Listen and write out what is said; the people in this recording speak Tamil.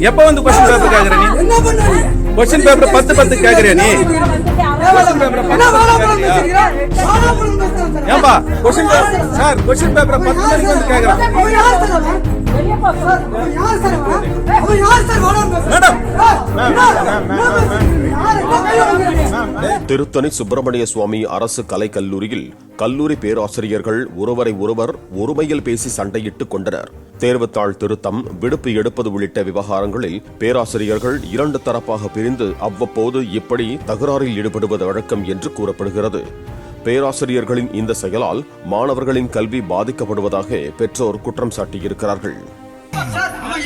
எப்ப வந்து கொஸ்டின் பேப்பர் கேக்குற நீ? கொஸ்டின் பேப்பர் பத்து பத்து கேக்குறியா நீ? கொஸ்டின் ஏன்பா question paper sir question paper பத்து மணிக்கு வந்து கேக்குறான் திருத்தணி சுப்பிரமணிய சுவாமி அரசு கலை கல்லூரியில் கல்லூரி பேராசிரியர்கள் ஒருவரை ஒருவர் ஒருமையில் பேசி சண்டையிட்டுக் கொண்டனர். தேர்வுத்தாள் திருத்தம் விடுப்பு எடுப்பது உள்ளிட்ட விவகாரங்களில் பேராசிரியர்கள் இரண்டு தரப்பாக பிரிந்து அவ்வப்போது இப்படி தகராறில் ஈடுபடுவது வழக்கம் என்று கூறப்படுகிறது. பேராசிரியர்களின் இந்த செயலால் மாணவர்களின் கல்வி பாதிக்கப்படுவதாக பெற்றோர் குற்றம் சாட்டியிருக்கிறார்கள். சார், அவன்